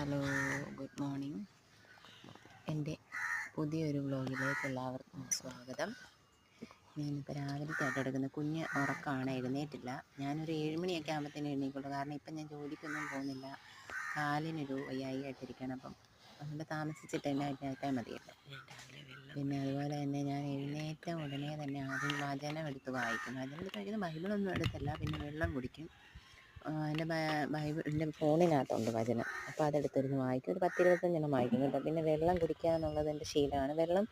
Hello good morning. എന്റെ പുതിയൊരു വ്ലോഗിലേക്ക് എല്ലാവർക്കും സ്വാഗതം. ഞാനിപ്പോൾ രാവിലത്തായിട്ട് എടുക്കുന്ന കുഞ്ഞ് ഉറക്കമാണ് എഴുന്നേറ്റില്ല. ഞാനൊരു ഏഴുമണിയൊക്കെ ആകുമ്പോഴത്തേനും എഴുന്നേക്കുള്ളൂ. കാരണം ഇപ്പം ഞാൻ ജോലിക്കൊന്നും പോകുന്നില്ല. കാലിനൊരു വയ്യായിട്ടിരിക്കണം അപ്പം അതുകൊണ്ട് താമസിച്ചിട്ട് എന്നെ എഴുന്നേറ്റാൽ മതിയല്ലോ. പിന്നെ അതുപോലെ തന്നെ ഞാൻ എഴുന്നേറ്റ ഉടനെ തന്നെ ആദ്യം വചനം എടുത്ത് വായിക്കും. വചനം എടുത്ത് വായിക്കുന്നത് ബൈബിളൊന്നും എടുത്തല്ല. പിന്നെ വെള്ളം കുടിക്കും. എന്റെ ബ- ബൈബിൾ എന്റെ ഫോണിനകത്തുണ്ട് വചനം. അപ്പോൾ അതെടുത്തിരുന്ന് വായിക്കും. ഒരു പത്തിരുപത്തഞ്ചെണ്ണം വായിക്കും കേട്ടോ. പിന്നെ വെള്ളം കുടിക്കുക എന്നുള്ളത് എന്റെ ശീലമാണ്. വെള്ളം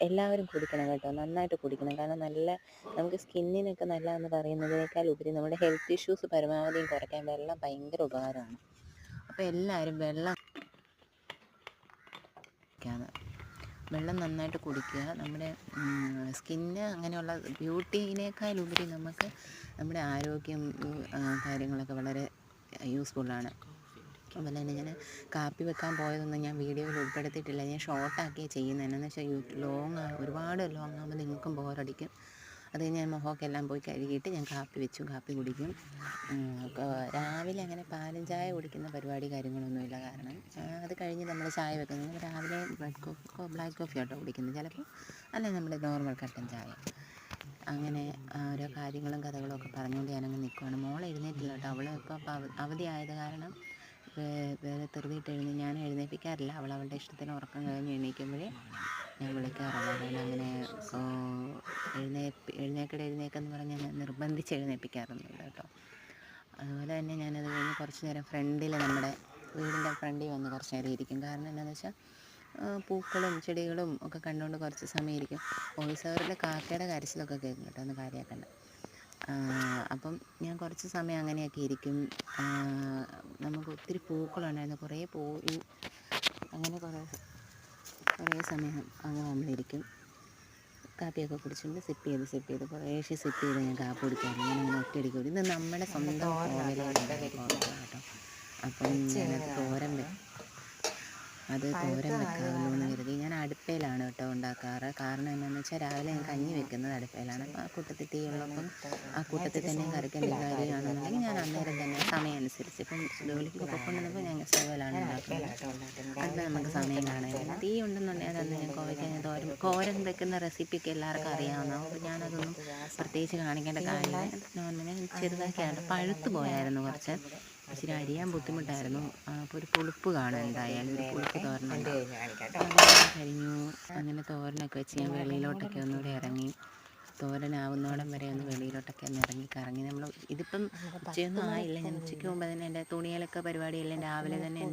എല്ലാവരും കുടിക്കണം കേട്ടോ. നന്നായിട്ട് കുടിക്കണം. കാരണം നല്ല നമുക്ക് സ്കിന്നിനൊക്കെ നല്ലതെന്ന് പറയുന്നതിനേക്കാൾ ഉപരി നമ്മുടെ ഹെൽത്ത് ഇഷ്യൂസ് പരമാവധിയും കുറയ്ക്കാൻ വെള്ളം ഭയങ്കര ഉപകാരമാണ്. അപ്പോൾ എല്ലാവരും വെള്ളം കുടിക്കാന്ന് വെള്ളം നന്നായിട്ട് കുടിക്കുക. നമ്മുടെ സ്കിന്ന് അങ്ങനെയുള്ള ബ്യൂട്ടീനേക്കാളുപരി നമുക്ക് നമ്മുടെ ആരോഗ്യം കാര്യങ്ങളൊക്കെ വളരെ യൂസ്ഫുള്ളാണ്. അതുപോലെ തന്നെ ഞാൻ കാപ്പി വെക്കാൻ പോയതൊന്നും ഞാൻ വീഡിയോയിൽ ഉൾപ്പെടുത്തിയിട്ടില്ല. ഞാൻ ഷോർട്ടാക്കിയാണ് ചെയ്യുന്നത് എന്നാന്ന് വെച്ചാൽ ലോങ്ങ് ലോങ് ഒരുപാട് ലോങ് ആകുമ്പോൾ നിങ്ങൾക്കും ബോറടിക്കും അത് ഞാൻ മുഖമൊക്കെ എല്ലാം പോയി കഴുകിയിട്ട് ഞാൻ കാപ്പി വെച്ചു കാപ്പി കുടിക്കും. രാവിലെ അങ്ങനെ പാലും ചായ കുടിക്കുന്ന പരിപാടി കാര്യങ്ങളൊന്നുമില്ല കാരണം അത് കഴിഞ്ഞ് നമ്മൾ ചായ വെക്കുന്നത് രാവിലെ ബ്ലഡ് കോഫി ബ്ലാക്ക് കോഫി ആട്ടോ കുടിക്കുന്നത്. ചിലപ്പോൾ അല്ല നമ്മൾ നോർമൽ കട്ടൻ ചായ. അങ്ങനെ ഓരോ കാര്യങ്ങളും കഥകളും ഒക്കെ പറഞ്ഞുകൊണ്ട് ഞാനങ്ങ് നിൽക്കുവാണ് മോൾ എഴുന്നേറ്റില്ല കേട്ടോ. അവൾ ഇപ്പോൾ അവധി ആയത് കാരണം വേറെ തെറുതിയിട്ട് എഴുന്നേ ഞാൻ എഴുന്നേൽപ്പിക്കാറില്ല. അവൾ അവളുടെ ഇഷ്ടത്തിന് ഉറക്കം കഴിഞ്ഞ് എണീക്കുമ്പോഴേ ഞാൻ വിളിക്കാറുള്ളൂ അങ്ങനെ ഓ, എഴുന്നേക്കട എഴുന്നേക്കെന്ന് പറഞ്ഞ് ഞാൻ നിർബന്ധിച്ച് എഴുന്നേൽപ്പിക്കാറൊന്നുമില്ല കേട്ടോ. അതുപോലെ തന്നെ ഞാനത് കഴിഞ്ഞ് കുറച്ച് നേരം ഫ്രണ്ടിൽ നമ്മുടെ വീടിന്റെ ഫ്രണ്ടിൽ വന്ന് കുറച്ച് നേരം ഇരിക്കും. കാരണം എന്താണെന്ന് വെച്ചാൽ പൂക്കളും ചെടികളും ഒക്കെ കണ്ടുകൊണ്ട് കുറച്ച് സമയം ഇരിക്കും വോയിസ് ഓവറിൽ കാക്കയുടെ കരച്ചിലൊക്കെ കേൾക്കും കേട്ടോ ഒന്ന് കാര്യമാക്കണ്ട. അപ്പം ഞാൻ കുറച്ച് സമയം അങ്ങനെയൊക്കെ ഇരിക്കും. നമുക്ക് ഒത്തിരി പൂക്കളുണ്ടായിരുന്നു. കുറേ പൂ അങ്ങനെ കുറേ കുറേ സമയം അങ്ങനെ നമ്മളിരിക്കും. കാപ്പിയൊക്കെ കുടിച്ചുകൊണ്ട് സിപ്പ് ചെയ്ത് സിപ്പ് ചെയ്ത്. കുറേശ്ശെ സിപ്പ് ചെയ്ത് ഞാൻ കാപ്പി കുടിക്കാറുണ്ട്. ഞാൻ അങ്ങനെ ഒറ്റയടിക്ക് കുടി ഇത് നമ്മുടെ സ്വന്തം കോവലാണ് കേട്ടോ അപ്പം ഞാനത് തോരൻ വെ അത് തോരൻ വെക്കാമല്ലോ എന്ന് കരുതി ഞാൻ അടുപ്പയിലാണ് കേട്ടോ ഉണ്ടാക്കാറ്. കാരണം എന്താണെന്ന് വെച്ചാൽ രാവിലെ ഞാൻ കഞ്ഞി വെക്കുന്നത് അടുപ്പയിലാണ് അപ്പം ആ കൂട്ടത്തിൽ തീയുള്ളപ്പം ആ കൂട്ടത്തിൽ തന്നെ കറിക്കേണ്ട കാര്യമാണെന്നുണ്ടെങ്കിൽ ഞാൻ അന്നേരം തന്നെ സമയം അനുസരിച്ച് ഇപ്പം ജോലിക്ക് പൊക്കൊണ്ടിരുന്നപ്പോൾ ഞാൻ സ്റ്റൗവിലാണ് ഉണ്ടാക്കുന്നത്. നമുക്ക് സമയം കാണാനില്ല തീ ഉണ്ടെന്നുണ്ടെങ്കിൽ അന്ന് ഞാൻ കോവയ്ക്കാൻ തോരൻ കോരൻ വെക്കുന്ന റെസിപ്പിയൊക്കെ എല്ലാവർക്കും അറിയാവുന്ന അപ്പോൾ ഞാനതൊന്നും പ്രത്യേകിച്ച് കാണിക്കേണ്ട കാര്യമില്ല. നോർമലി ചെറുതാക്കിയാണ് പഴുത്ത് പോയായിരുന്നു കുറച്ച്. ഇച്ചിരി അരിയാൻ ബുദ്ധിമുട്ടായിരുന്നു. അപ്പോൾ ഒരു പുളിപ്പ് കാണാൻ എന്തായാലും. ഒരു പുളിപ്പ് അതെല്ലാം കഴിഞ്ഞു. അങ്ങനെ തോരനൊക്കെ വെച്ച് ഞാൻ വെളിയിലോട്ടൊക്കെ ഒന്നുകൂടി ഇറങ്ങി. തോരനാവുന്നോടം വരെ ഒന്ന് വെളിയിലോട്ടൊക്കെ ഒന്ന് ഇറങ്ങി കറങ്ങി. നമ്മൾ ഇതിപ്പം ഉച്ചയൊന്നും ആയില്ല. ഞാൻ ഉച്ചയ്ക്ക് മുമ്പ് തന്നെ എന്റെ തുണിയലൊക്കെ പരിപാടിയെല്ലാം രാവിലെ തന്നെ എന്റെ